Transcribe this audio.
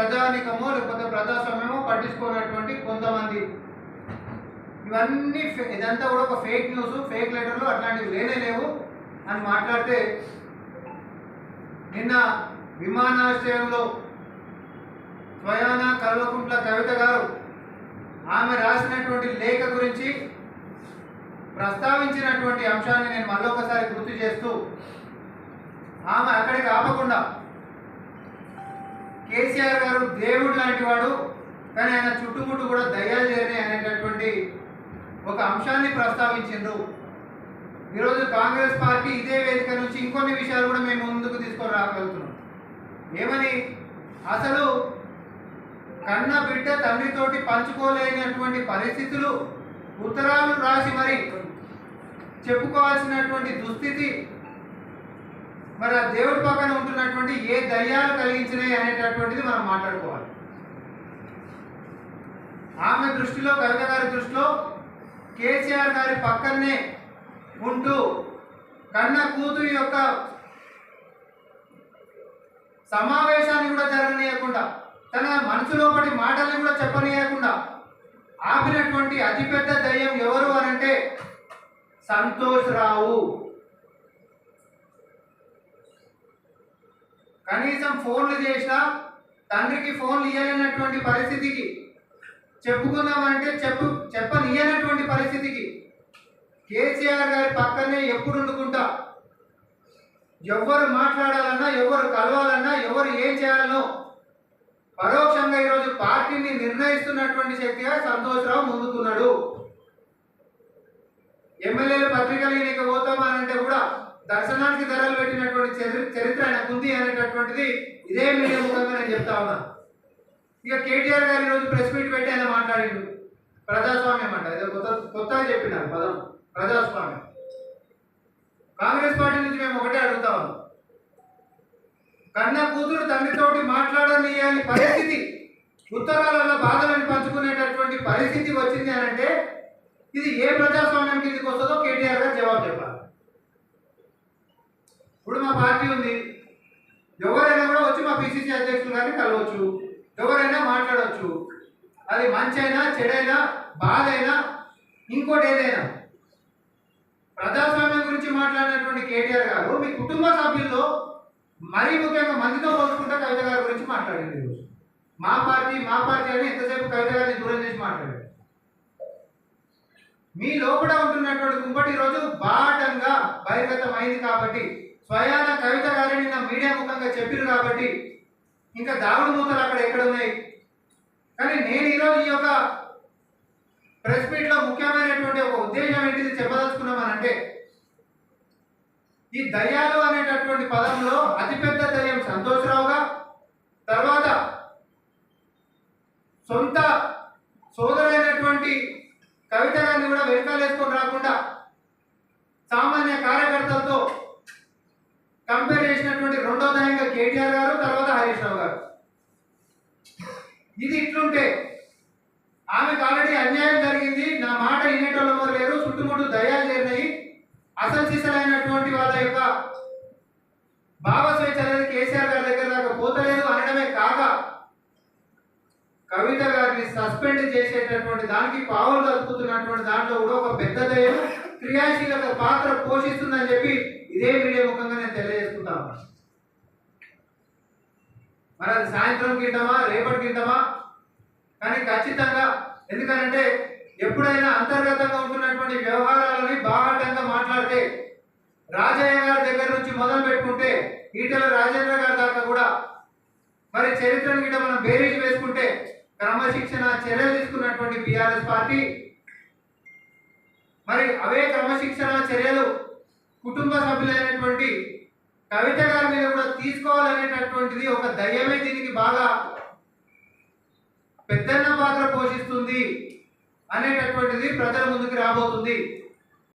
ప్రజానికమో లేకపోతే ప్రజాస్వామ్యమో పట్టించుకున్నటువంటి కొంతమంది. ఇవన్నీ ఫే- ఇదంతా కూడా ఒక ఫేక్ న్యూస్ ఫేక్ లెటర్లు అట్లాంటివి లేనే లేవు అని మాట్లాడితే నిన్న విమానాశ్రయంలో స్వయాన కల్వకుంట్ల కవిత గారు ఆమె రాసినటువంటి లేఖ గురించి ప్రస్తావించినటువంటి అంశాన్ని నేను మళ్ళొకసారి గుర్తు చేస్తూ ఆమె అక్కడికి ఆపకుండా కేసీఆర్ గారు దేవుడు లాంటి వాడు కానీ ఆయన చుట్టుముట్టు కూడా దయ్యాలు చేరే అనేటటువంటి ఒక అంశాన్ని ప్రస్తావించిండ్రు. ఈరోజు కాంగ్రెస్ పార్టీ ఇదే వేదిక నుంచి ఇంకొన్ని విషయాలు కూడా మేము ముందుకు తీసుకొని రాగలుగుతున్నాం. ఏమని? అసలు కన్న బిడ్డ తండ్రితోటి పంచుకోలేనటువంటి పరిస్థితులు ఉత్తరాలు రాసి మరి చెప్పుకోవాల్సినటువంటి దుస్థితి మరి ఆ దేవుడి పక్కన ఉంటున్నటువంటి ఏ దయ్యాలు కలిగించినాయి అనేటటువంటిది మనం మాట్లాడుకోవాలి. ఆమె దృష్టిలో కవిత గారి దృష్టిలో కేసీఆర్ గారి పక్కనే ఉంటూ కన్న కూతురి యొక్క సమావేశాన్ని కూడా జరగనీయకుండా తన మనసులో పడి మాటల్ని కూడా చెప్పనీయకుండా ఆపినటువంటి అతిపెద్ద దయ్యం ఎవరు అనంటే సంతోష్ రావు. కనీసం ఫోన్లు చేసినా తండ్రికి ఫోన్లు ఇవ్వలేనటువంటి పరిస్థితికి చెప్పుకుందామంటే చెప్పు చెప్పనియనటువంటి పరిస్థితికి కేసీఆర్ గారి పక్కనే ఎప్పుడు వండుకుంటా ఎవరు మాట్లాడాలన్నా ఎవరు కలవాలన్నా ఎవరు ఏం చేయాలనో పరోక్షంగా ఈరోజు పార్టీని నిర్ణయిస్తున్నటువంటి శక్తిగా సంతోషరావు ముందుకున్నాడు. ఎమ్మెల్యేలు పత్రికలు ఈయనకి పోతామనంటే కూడా దర్శనానికి ధరలు పెట్టినటువంటి చరి- చరిత్ర ఆయనకు ఉంది అనేటటువంటిది ఇదే మీడియా ముఖంగా నేను చెప్తా ఉన్నా. ఇక కేటీఆర్ గారు ఈరోజు ప్రెస్ మీట్ పెట్టి ఆయన మాట్లాడిండు. ప్రజాస్వామ్యం అంట. ఏదో కొత్త కొత్తగా చెప్పినారు పదం. ప్రజాస్వామ్యం. కాంగ్రెస్ పార్టీ నుంచి మేము ఒకటే అడుగుతా ఉన్నాం. కన్న కూతురు తండ్రితోటి మాట్లాడనీయని పరిస్థితి ఉత్తరాలలో బాధలను పంచుకునేటటువంటి పరిస్థితి వచ్చింది అని అంటే ఇది ఏ ప్రజాస్వామ్యం ఇప్పుడు మా పార్టీ ఉంది. ఎవరైనా కూడా వచ్చి మా పిసిసి అధ్యక్షులు కానీ కలవచ్చు. ఎవరైనా మాట్లాడవచ్చు అది మంచైనా చెడైనా బాధ అయినా ఇంకోటి ఏదైనా. ప్రజాస్వామ్యం గురించి మాట్లాడినటువంటి కేటీఆర్ గారు మీ కుటుంబ సభ్యుల్లో మరీ ముఖ్యంగా మందితో పోల్చుకుంటే కవిత గారి గురించి మాట్లాడింది ఈరోజు మా పార్టీ మా పార్టీ అని ఎంతసేపు కవిత గారిని దూరం చేసి మాట్లాడారు? మీ లోపల ఉంటున్నటువంటి కుంపటి రోజు బాటంగా బహిర్గతం అయింది కాబట్టి స్వయాన కవిత గారిని నిన్న మీడియా ముఖంగా చెప్పారు కాబట్టి ఇంకా దాగుడు మూతలు అక్కడ ఎక్కడ ఉన్నాయి? కానీ నేను ఈరోజు ఈ యొక్క ప్రెస్ మీట్లో ముఖ్యమైనటువంటి ఒక ఉద్దేశం ఏంటిది చెప్పదలుచుకున్నామనంటే ఈ దయ్యాలు అనేటటువంటి పదంలో అతిపెద్ద దయ్యం సంతోషరావుగా తర్వాత సొంత సోదరైనటువంటి కవిత గారిని కూడా వెనకాలేసుకొని రాకుండా సామాన్య కార్యకర్తలతో కంపేర్ చేసినటువంటి రెండో దయంగా కేటీఆర్ గారు తర్వాత హరీష్ రావు గారు. ఇది ఇట్లుంటే ఆమెకు ఆల్రెడీ అన్యాయం జరిగింది నా మాట వినేటోళ్ళు ఎవరు లేరు చుట్టుముట్టు దయాలు చేరినాయి. అసలు సిసలైనటువంటి వాళ్ళ యొక్క భావ స్వేచ్ఛ అనేది కేసీఆర్ గారి దగ్గర దాకా పోతలేదు అనడమే కాక కవిత గారిని సస్పెండ్ చేసేటటువంటి దానికి పావులు కలుపుతున్నటువంటి దాంట్లో కూడా ఒక పెద్ద దయం క్రియాశీలత పాత్ర పోషిస్తుందని చెప్పి ఇదే మీడియా ముఖంగా నేను తెలియజేసుకుంటాను. మరి అది సాయంత్రం గింటమా రేపటి గింటమా కానీ ఖచ్చితంగా ఎందుకనంటే ఎప్పుడైనా అంతర్గతంగా ఉంటున్నటువంటి వ్యవహారాలని బాహాటంగా మాట్లాడితే రాజయ్య గారి దగ్గర నుంచి మొదలు పెట్టుకుంటే ఈటల రాజేంద్ర గారి దాకా కూడా మరి చరిత్రను గిట్ట మనం బేరీజ్ వేసుకుంటే క్రమశిక్షణ చర్యలు తీసుకున్నటువంటి బీఆర్ఎస్ పార్టీ మరి అవే క్రమశిక్షణ చర్యలు కుటుంబ సభ్యులైనటువంటి కవిత గారి మీద కూడా తీసుకోవాలనేటటువంటిది ఒక దయ్యమే దీనికి బాగా పెద్దన్న పాత్ర పోషిస్తుంది అనేటటువంటిది ప్రజల ముందుకు రాబోతుంది.